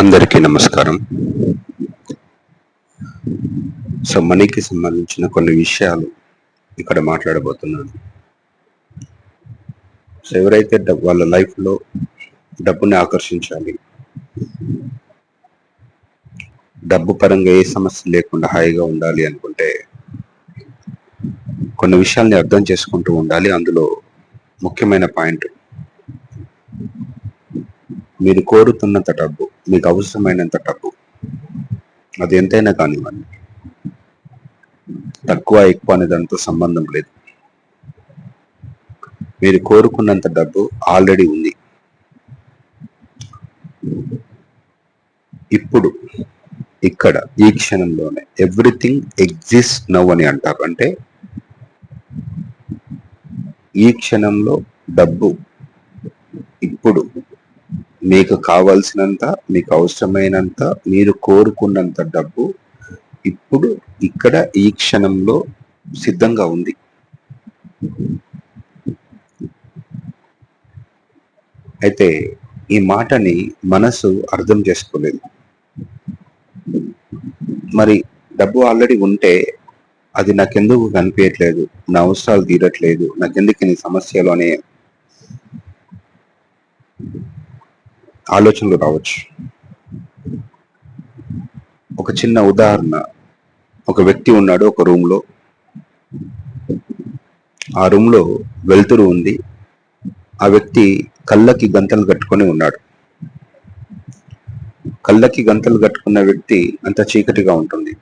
అందరికీ నమస్కారం. సో మనీకి సంబంధించిన కొన్ని విషయాలు ఇక్కడ మాట్లాడబోతున్నాను. సో ఎవరైతే వాళ్ళ లైఫ్లో డబ్బుని ఆకర్షించాలి డబ్బు పరంగా ఏ సమస్య లేకుండా హాయిగా ఉండాలి అనుకుంటే కొన్ని విషయాల్ని అర్థం చేసుకుంటూ ఉండాలి. అందులో ముఖ్యమైన పాయింట్ మీరు కోరుతున్నంత డబ్బు మీకు అవసరమైనంత డబ్బు. అది ఎంతైనా కానివ్వండి. తక్కువ ఎక్కువ అనే దాంతో సంబంధం లేదు. మీరు కోరుకున్నంత డబ్బు ఆల్రెడీ ఉంది. ఇప్పుడు ఇక్కడ ఈ క్షణంలోనే ఎవ్రీథింగ్ ఎగ్జిస్ట్ నవ్ అని అంటారు. అంటే ఈ క్షణంలో డబ్బు మీకు కావాల్సినంత మీకు అవసరమైనంత మీరు కోరుకున్నంత డబ్బు ఇప్పుడు ఇక్కడ ఈ క్షణంలో సిద్ధంగా ఉంది. అయితే ఈ మాటని మనసు అర్థం చేసుకోలేదు. మరి డబ్బు ఆల్రెడీ ఉంటే అది నాకెందుకు కనిపించట్లేదు నా అవసరాలు తీరట్లేదు. నాకెందుకు నీ సమస్యలు అనే ఆలోచనలు రావచ్చు. ఒక చిన్న ఉదాహరణ. ఒక వ్యక్తి ఉన్నాడు ఒక రూమ్లో ఆ రూమ్లో వెలుతురు ఉంది. ఆ వ్యక్తి కళ్ళకి గంతలు కట్టుకొని ఉన్నాడు. కళ్ళకి గంతలు కట్టుకున్న వ్యక్తి అంత చీకటిగా ఉంటుంది.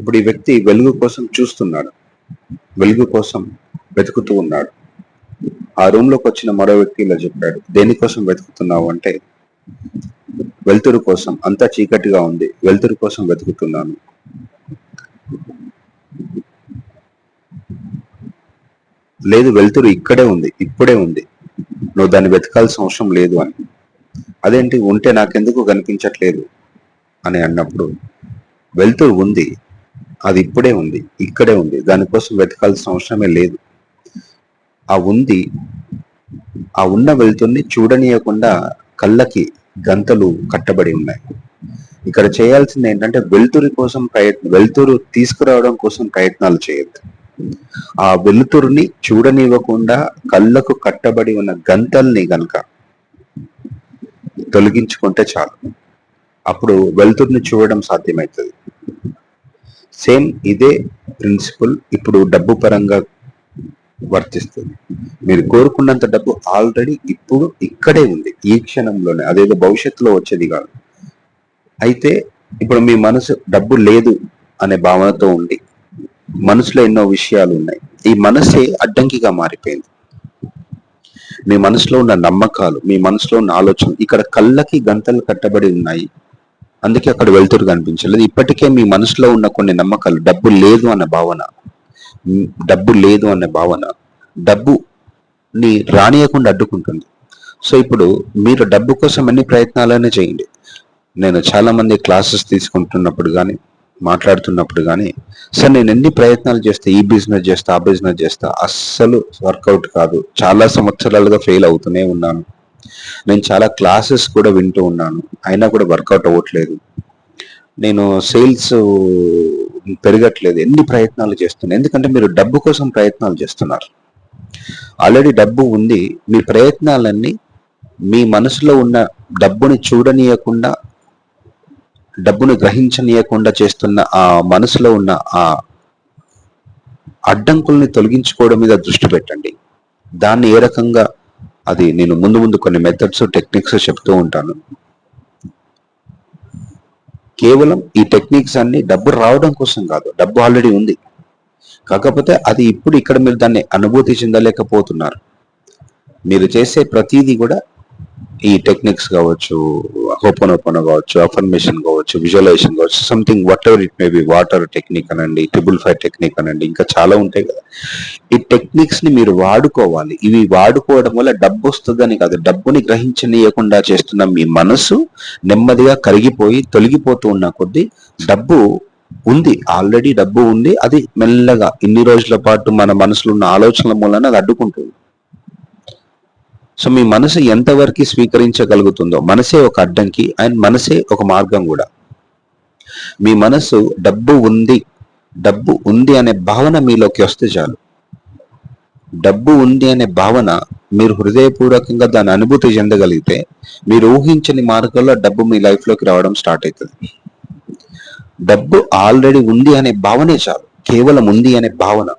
ఇప్పుడు ఈ వ్యక్తి వెలుగు కోసం చూస్తున్నాడు. వెలుగు కోసం వెతుకుతూ ఉన్నాడు. ఆ రూమ్లోకి వచ్చిన మరో వ్యక్తి ఇలా చెప్పాడు దేనికోసం వెతుకుతున్నావు? అంటే వెలుతురు కోసం. అంతా చీకటిగా ఉంది. వెలుతురు కోసం వెతుకుతున్నాను. లేదు వెలుతురు ఇక్కడే ఉంది. ఇప్పుడే ఉంది. నువ్వు దాన్ని వెతకాల్సిన అవసరం లేదు అని. అదేంటి? ఉంటే నాకెందుకు కనిపించట్లేదు? అని అన్నప్పుడు వెలుతురు ఉంది. అది ఇప్పుడే ఉంది. ఇక్కడే ఉంది. దానికోసం వెతకాల్సిన అవసరమే లేదు. ఆ ఉంది ఆ ఉన్న వెలుతుర్ని చూడనీయకుండా కళ్ళకి గంతలు కట్టబడి ఉన్నాయి. ఇక్కడ చేయాల్సింది ఏంటంటే వెలుతురి కోసం ప్రయత్నం వెలుతురు తీసుకురావడం కోసం ప్రయత్నాలు చేయొద్దు. ఆ వెలుతురుని చూడనివ్వకుండా కళ్ళకు కట్టబడి ఉన్న గంతల్ని గనక తొలగించుకుంటే చాలు. అప్పుడు వెలుతురుని చూడడం సాధ్యమవుతుంది. సేమ్ ఇదే ప్రిన్సిపల్ ఇప్పుడు డబ్బు పరంగా వర్తిస్తుంది. మీరు కోరుకున్నంత డబ్బు ఆల్రెడీ ఇప్పుడు ఇక్కడే ఉంది. ఈ క్షణంలోనే. అదేదో భవిష్యత్తులో వచ్చేది కాదు. అయితే ఇప్పుడు మీ మనసు డబ్బు లేదు అనే భావనతో ఉండి మనసులో ఎన్నో విషయాలు ఉన్నాయి. ఈ మనసే అడ్డంకిగా మారిపోయింది. మీ మనసులో ఉన్న నమ్మకాలు మీ మనసులో ఉన్న ఆలోచన ఇక్కడ కళ్ళకి గంతలు కట్టబడి ఉన్నాయి. అందుకే అక్కడ వెళ్తురు కనిపించలేదు. ఇప్పటికే మీ మనసులో ఉన్న కొన్ని నమ్మకాలు డబ్బు లేదు అన్న భావన డబ్బు లేదు అనే భావన డబ్బుని రానియకుండా అడ్డుకుంటుంది. సో ఇప్పుడు మీరు డబ్బు కోసం ఎన్ని ప్రయత్నాలైనా చేయండి. నేను చాలా మంది క్లాసెస్ తీసుకుంటున్నప్పుడు కానీ మాట్లాడుతున్నప్పుడు కానీ సార్ నేను ఎన్ని ప్రయత్నాలు చేస్తే ఈ బిజినెస్ చేస్తా ఆ బిజినెస్ చేస్తా అస్సలు వర్కౌట్ కాదు. చాలా సంవత్సరాలుగా ఫెయిల్ అవుతూనే ఉన్నాను. నేను చాలా క్లాసెస్ కూడా వింటూ ఉన్నాను. అయినా కూడా వర్కౌట్ అవ్వట్లేదు. నేను సేల్స్ పెరగట్లేదు. ఎన్ని ప్రయత్నాలు చేస్తున్నాను ఎందుకంటే మీరు డబ్బు కోసం ప్రయత్నాలు చేస్తున్నారు. ఆల్రెడీ డబ్బు ఉంది. మీ ప్రయత్నాలన్నీ మీ మనసులో ఉన్న డబ్బుని చూడనీయకుండా డబ్బును గ్రహించనీయకుండా చేస్తున్న ఆ మనసులో ఉన్న ఆ అడ్డంకుల్ని తొలగించుకోవడం మీద దృష్టి పెట్టండి. దాన్ని ఏ రకంగా అది నేను ముందు ముందు కొన్ని మెథడ్స్ టెక్నిక్స్ చెప్తూ ఉంటాను. కేవలం ఈ టెక్నిక్స్ అన్ని డబ్బు రావడం కోసం కాదు డబ్బు ఆల్రెడీ ఉంది. కాకపోతే అది ఇప్పుడు ఇక్కడ మీరు దాన్ని అనుభూతి చెందలేకపోతున్నారు. మీరు చేసే ప్రతిదీ కూడా ఈ టెక్నిక్స్ కావచ్చు ఓపెన్ కావచ్చు అఫర్మేషన్ కావచ్చు విజువలైజేషన్ కావచ్చు something whatever it may be water technique అనండి ట్రిబుల్ ఫైవ్ టెక్నిక్ అనండి ఇంకా చాలా ఉంటాయి కదా. ఈ టెక్నిక్స్ని మీరు వాడుకోవాలి. ఇవి వాడుకోవడం వల్ల డబ్బు వస్తుందని కాదు డబ్బుని గ్రహించనీయకుండా చేస్తున్న మీ మనసు నెమ్మదిగా కరిగిపోయి తొలగిపోతూ ఉన్న కొద్దీ డబ్బు ఉంది. ఆల్రెడీ డబ్బు ఉంది. అది మెల్లగా ఇన్ని రోజుల పాటు మన మనసులో ఉన్న ఆలోచనల మూలన అది అడ్డుకుంటుంది. సో మీ మనసు ఎంతవరకు స్వీకరించగలుగుతుందో మనసే ఒక అడ్డంకి అండ్ మనసే ఒక మార్గం కూడా. మీ మనసు డబ్బు ఉంది డబ్బు ఉంది అనే భావన మీలోకి వస్తే చాలు. డబ్బు ఉంది అనే భావన మీరు హృదయపూర్వకంగా దాని అనుభూతి చెందగలిగితే మీరు ఊహించని మార్గంలో డబ్బు మీ లైఫ్లోకి రావడం స్టార్ట్ అవుతుంది. డబ్బు ఆల్రెడీ ఉంది అనే భావనే చాలు. కేవలం ఉంది అనే భావన.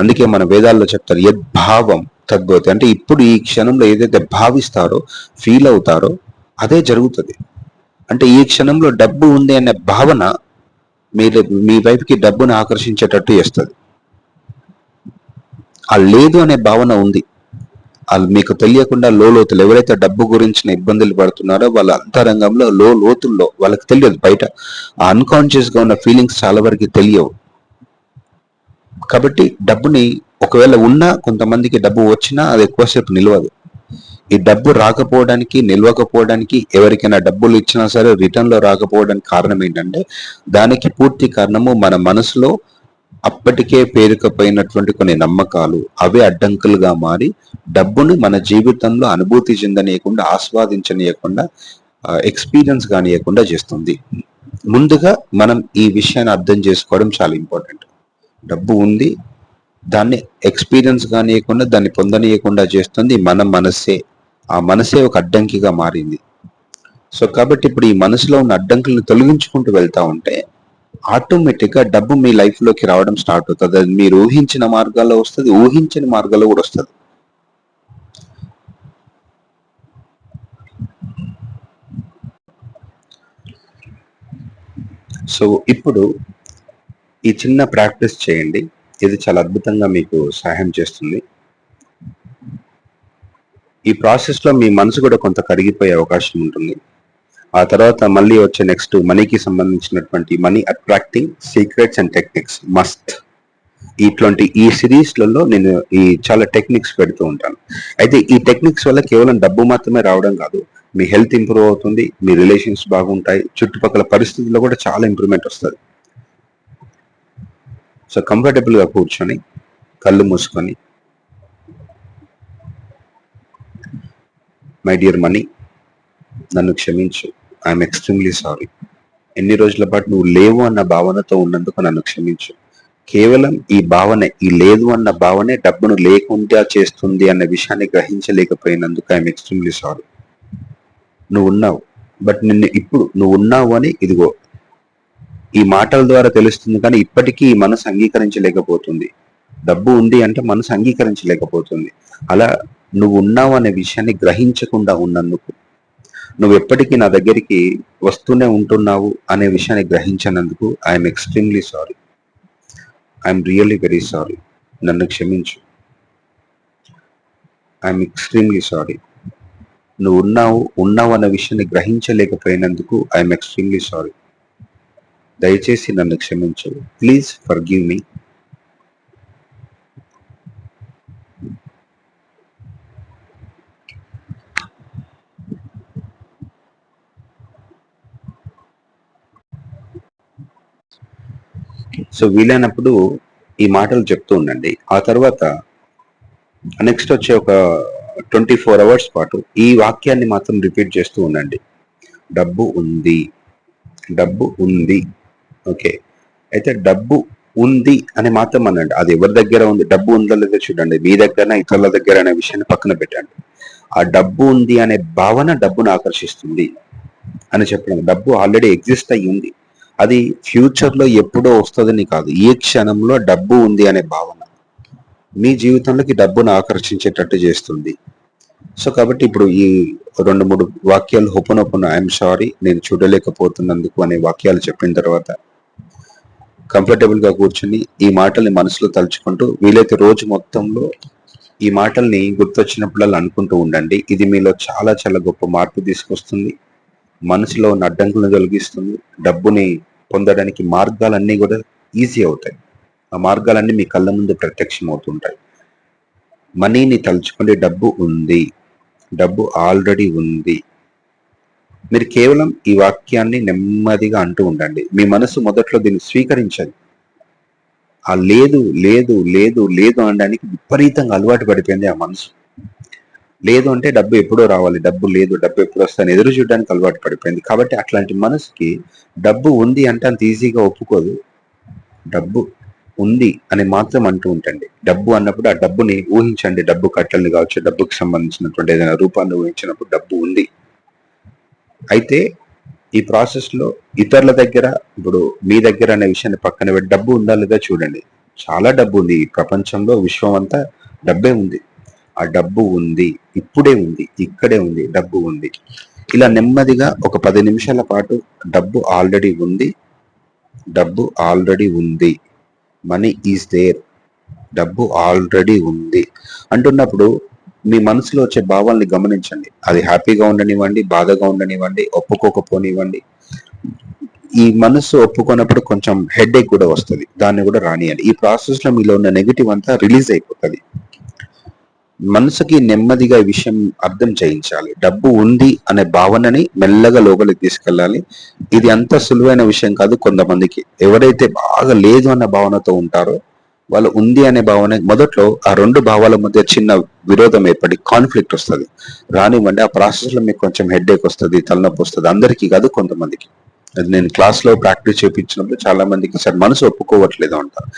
అందుకే మన వేదాల్లో చెప్తారు యద్భావం తద్భవతి అంటే ఇప్పుడు ఈ క్షణంలో ఏదైతే భావిస్తారో ఫీల్ అవుతారో అదే జరుగుతుంది. అంటే ఈ క్షణంలో డబ్బు ఉంది అనే భావన మీరు మీ వైపుకి డబ్బును ఆకర్షించేటట్టు చేస్తుంది. ఆ లేదు అనే భావన ఉంది. వాళ్ళు మీకు తెలియకుండా లో లోతులు ఎవరైతే డబ్బు గురించిన ఇబ్బందులు పడుతున్నారో వాళ్ళ అంతరంగంలో లో లోతుల్లో వాళ్ళకి తెలియదు బయట. ఆ అన్కాన్షియస్గా ఉన్న ఫీలింగ్స్ చాలా వరకు తెలియవు. కాబట్టి డబ్బుని ఒకవేళ ఉన్నా కొంతమందికి డబ్బు వచ్చినా అది ఎక్కువసేపు నిలవదు. ఈ డబ్బు రాకపోవడానికి నిల్వకపోవడానికి ఎవరికైనా డబ్బులు ఇచ్చినా సరే రిటర్న్లో రాకపోవడానికి కారణం ఏంటంటే దానికి పూర్తి కారణము మన మనసులో అప్పటికే పేరుకపోయినటువంటి కొన్ని నమ్మకాలు అవే అడ్డంకులుగా మారి డబ్బును మన జీవితంలో అనుభూతి చెందనీయకుండా ఆస్వాదించనీయకుండా ఎక్స్పీరియన్స్ కానీయకుండా చేస్తుంది. ముందుగా మనం ఈ విషయాన్ని అర్థం చేసుకోవడం చాలా ఇంపార్టెంట్. డబ్బు ఉంది. దాన్ని ఎక్స్పీరియన్స్ కానియకుండా దాన్ని పొందనీయకుండా చేస్తుంది మన మనసే. ఆ మనసే ఒక అడ్డంకిగా మారింది. సో కాబట్టి ఇప్పుడు ఈ మనసులో ఉన్న అడ్డంకులను తొలగించుకుంటూ వెళ్తా ఉంటే ఆటోమేటిక్గా డబ్బు మీ లైఫ్లోకి రావడం స్టార్ట్ అవుతుంది. అది మీరు ఊహించిన మార్గాల్లో వస్తుంది ఊహించిన మార్గాల్లో కూడా వస్తుంది. సో ఇప్పుడు ఈ చిన్న ప్రాక్టీస్ చేయండి. ఇది చాలా అద్భుతంగా మీకు సహాయం చేస్తుంది. ఈ ప్రాసెస్లో మీ మనసు కూడా కొంత కరిగిపోయే అవకాశం ఉంటుంది. ఆ తర్వాత మళ్ళీ వచ్చే నెక్స్ట్ మనీకి సంబంధించినటువంటి money attracting secrets and techniques must. ఇట్లాంటి ఈ సిరీస్లలో నేను ఈ చాలా టెక్నిక్స్ పెడుతూ ఉంటాను. అయితే ఈ టెక్నిక్స్ వల్ల కేవలం డబ్బు మాత్రమే రావడం కాదు మీ హెల్త్ ఇంప్రూవ్ అవుతుంది మీ రిలేషన్స్ బాగుంటాయి చుట్టుపక్కల పరిస్థితుల్లో కూడా చాలా ఇంప్రూవ్మెంట్ వస్తుంది. సో కంఫర్టబుల్గా కూర్చొని కళ్ళు మూసుకొని. మై డియర్ మనీ నన్ను క్షమించు. ఐఎమ్ ఎక్స్ట్రీమ్లీ సారీ ఎన్ని రోజుల పాటు నువ్వు లేవు అన్న భావనతో ఉన్నందుకు నన్ను క్షమించు. కేవలం ఈ భావన ఈ లేదు అన్న భావనే డబ్బును లేకుండా చేస్తుంది అన్న విషయాన్ని గ్రహించలేకపోయినందుకు ఐఎమ్ ఎక్స్ట్రీమ్లీ సారీ నువ్వు ఉన్నావు. బట్ నిన్ను ఇప్పుడు నువ్వు ఉన్నావు అని ఇదిగో ఈ మాటల ద్వారా తెలుస్తుంది కానీ ఇప్పటికీ ఈ మనసు అంగీకరించలేకపోతుంది. డబ్బు ఉంది అంటే మనసు అంగీకరించలేకపోతుంది. అలా నువ్వు ఉన్నావు అనే విషయాన్ని గ్రహించకుండా ఉన్నందుకు. నువ్వు ఎప్పటికీ నా దగ్గరికి వస్తూనే ఉంటున్నావు అనే విషయాన్ని గ్రహించినందుకు I'm extremely sorry I'm really very sorry నన్ను క్షమించు. ఐఎమ్ ఎక్స్ట్రీమ్లీ సారీ నువ్వు ఉన్నావు ఉన్నావు అన్న విషయాన్ని గ్రహించలేకపోయినందుకు ఐఎమ్ ఎక్స్ట్రీమ్లీ సారీ దయచేసి నన్ను క్షమించు. Please forgive me so వీలైనప్పుడు ఈ మాటలు చెప్తూ ఉండండి. ఆ తర్వాత నెక్స్ట్ వచ్చే ఒక ట్వంటీ ఫోర్ అవర్స్ పాటు ఈ వాక్యాన్ని మాత్రం రిపీట్ చేస్తూ ఉండండి. డబ్బు ఉంది. డబ్బు ఉంది. ఓకే. అయితే డబ్బు ఉంది అని మాత్రం అనండి. అది ఎవరి దగ్గర ఉంది? డబ్బు ఉందో లేదో చూడండి. మీ దగ్గర ఇతరుల దగ్గర అనే విషయాన్ని పక్కన పెట్టండి. ఆ డబ్బు ఉంది అనే భావన డబ్బును ఆకర్షిస్తుంది అని చెప్పడం. డబ్బు ఆల్రెడీ ఎగ్జిస్ట్ అయ్యి ఉంది. అది ఫ్యూచర్లో ఎప్పుడో వస్తుందని కాదు. ఏ క్షణంలో డబ్బు ఉంది అనే భావన మీ జీవితంలోకి డబ్బును ఆకర్షించేటట్టు చేస్తుంది. సో కాబట్టి ఇప్పుడు ఈ రెండు మూడు వాక్యాలు హొప్పనొప్పున ఐఎమ్ సారీ నేను చూడలేకపోతున్నందుకు అనే వాక్యాలు చెప్పిన తర్వాత కంఫర్టబుల్గా కూర్చుని ఈ మాటల్ని మనసులో తలుచుకుంటూ వీలైతే రోజు మొత్తంలో ఈ మాటల్ని గుర్తొచ్చినప్పుడల్లా అనుకుంటూ ఉండండి. ఇది మీలో చాలా చాలా గొప్ప మార్పు తీసుకొస్తుంది. మనసులో ఉన్న అడ్డంకులను తొలగిస్తుంది. డబ్బుని పొందడానికి మార్గాలన్నీ కూడా ఈజీ అవుతాయి. ఆ మార్గాలన్నీ మీ కళ్ళ ముందు ప్రత్యక్షం అవుతుంటాయి. మనీని తలుచుకుంటే డబ్బు ఉంది. డబ్బు ఆల్రెడీ ఉంది. మీరు కేవలం ఈ వాక్యాన్ని నెమ్మదిగా అంటూ ఉండండి. మీ మనసు మొదట్లో దీన్ని స్వీకరించదు. ఆ లేదు లేదు లేదు లేదు అనడానికి విపరీతంగా అలవాటు పడిపోయింది ఆ మనసు. లేదు అంటే డబ్బు ఎప్పుడో రావాలి. డబ్బు లేదు డబ్బు ఎప్పుడు వస్తాను ఎదురు చూడడానికి అలవాటు పడిపోయింది. కాబట్టి అట్లాంటి మనసుకి డబ్బు ఉంది అంటే అంత ఈజీగా ఒప్పుకోదు. డబ్బు ఉంది అని మాత్రం అంటూ ఉంటండి డబ్బు అన్నప్పుడు ఆ డబ్బుని ఊహించండి. డబ్బు కట్టల్ని కావచ్చు డబ్బుకి సంబంధించినటువంటి ఏదైనా రూపాన్ని ఊహించినప్పుడు డబ్బు ఉంది. అయితే ఈ ప్రాసెస్లో ఇతరుల దగ్గర ఇప్పుడు మీ దగ్గర అనే విషయాన్ని పక్కన పెట్టి డబ్బు ఉందా లేదా చూడండి. చాలా డబ్బు ఉంది. ఈ ప్రపంచంలో విశ్వం అంతా డబ్బే ఉంది. ఆ డబ్బు ఉంది. ఇప్పుడే ఉంది. ఇక్కడే ఉంది. డబ్బు ఉంది. ఇలా నెమ్మదిగా ఒక పది నిమిషాల పాటు డబ్బు ఆల్రెడీ ఉంది. డబ్బు ఆల్రెడీ ఉంది. Money is there. డబ్బు ఆల్రెడీ ఉంది. అంటున్నప్పుడు మీ మనసులో వచ్చే భావాల్ని గమనించండి. అది హ్యాపీగా ఉండనివ్వండి బాధగా ఉండనివ్వండి ఒప్పుకోకపోనివ్వండి. ఈ మనసు ఒప్పుకున్నప్పుడు కొంచెం హెడ్ ఏక్ కూడా వస్తుంది. దాన్ని కూడా రానియండి. ఈ ప్రాసెస్లో మీలో ఉన్న నెగిటివ్ అంతా రిలీజ్ అయిపోతుంది. మనసుకి నెమ్మదిగా ఈ విషయం అర్థం చేయించాలి. డబ్బు ఉంది అనే భావనని మెల్లగా లోపలికి తీసుకెళ్ళాలి. ఇది అంత సులువైన విషయం కాదు కొంతమందికి. ఎవరైతే బాగా లేదు అన్న భావనతో ఉంటారో వాళ్ళు ఉంది అనే భావన మొదట్లో ఆ రెండు భావాల మధ్య చిన్న విరోధం ఏర్పడి కాన్ఫ్లిక్ట్ వస్తుంది. రానివ్వండి ఆ ప్రాసెస్లో మీకు కొంచెం హెడ్ఏక్ వస్తుంది తలనొప్పి వస్తుంది. అందరికీ కాదు కొంతమందికి. అది నేను క్లాస్లో ప్రాక్టీస్ చేయించినప్పుడు చాలా మందికి సార్ మనసు ఒప్పుకోవట్లేదు అంటారు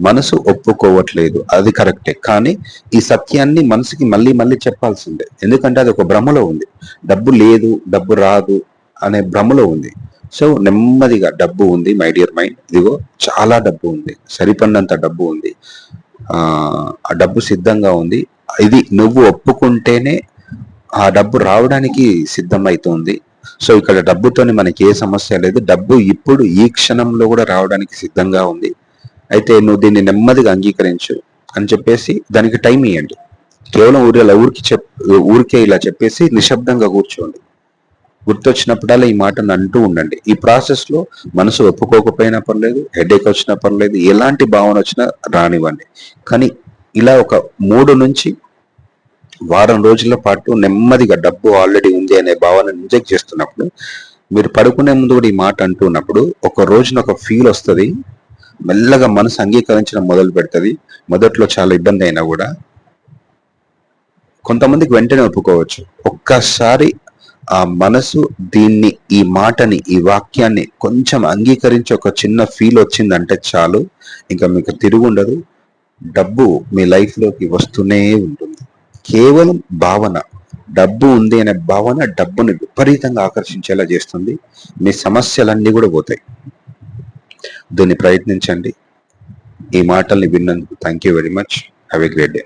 మనసు ఒప్పుకోవట్లేదు అది కరెక్టే కానీ ఈ సత్యాన్ని మనసుకి మళ్ళీ మళ్ళీ చెప్పాల్సిందే. ఎందుకంటే అది ఒక భ్రమలో ఉంది. డబ్బు లేదు డబ్బు రాదు అనే భ్రమలో ఉంది. సో నెమ్మదిగా డబ్బు ఉంది మై డియర్ మైండ్ ఇదిగో చాలా డబ్బు ఉంది సరిపడినంత డబ్బు ఉంది. ఆ డబ్బు సిద్ధంగా ఉంది. ఇది నువ్వు ఒప్పుకుంటేనే ఆ డబ్బు రావడానికి సిద్ధమవుతుంది సో ఇక్కడ డబ్బుతోని మనకి ఏ సమస్య లేదు. డబ్బు ఇప్పుడు ఈ క్షణంలో కూడా రావడానికి సిద్ధంగా ఉంది. అయితే నువ్వు దీన్ని నెమ్మదిగా అంగీకరించు అని చెప్పేసి దానికి టైం ఇవ్వండి కేవలం ఊరి ఊరికి చెప్ ఊరికే ఇలా చెప్పేసి నిశ్శబ్దంగా కూర్చోండి. గుర్తొచ్చినప్పుడల్లా ఈ మాటను అంటూ ఉండండి. ఈ ప్రాసెస్లో మనసు ఒప్పుకోకపోయినా పర్లేదు హెడేక్ వచ్చినా పర్లేదు ఎలాంటి భావన వచ్చినా రానివ్వండి. కానీ ఇలా ఒక మూడు నుంచి వారం రోజుల పాటు నెమ్మదిగా డబ్బు ఆల్రెడీ ఉంది అనే భావన ఇంజెక్ట్ చేస్తున్నప్పుడు మీరు పడుకునే ముందు కూడా ఈ మాట అంటున్నప్పుడు ఒక రోజున ఒక ఫీల్ వస్తుంది. మెల్లగా మనసు అంగీకరించడం మొదలు పెడుతుంది. మొదట్లో చాలా ఇబ్బంది అయినా కూడా కొంతమందికి వెంటనే ఒప్పుకోవచ్చు. ఒక్కసారి ఆ మనసు దీన్ని ఈ మాటని ఈ వాక్యాన్ని కొంచెం అంగీకరించి ఒక చిన్న ఫీల్ వచ్చిందంటే చాలు. ఇంకా మీకు తిరుగుండదు డబ్బు మీ లైఫ్లోకి వస్తూనే ఉంటుంది. కేవలం భావన. డబ్బు ఉంది అనే భావన డబ్బుని విపరీతంగా ఆకర్షించేలా చేస్తుంది. మీ సమస్యలన్నీ కూడా పోతాయి. దీన్ని ప్రయత్నించండి. ఈ మాటల్ని విన్నందుకు thank you very much have a great day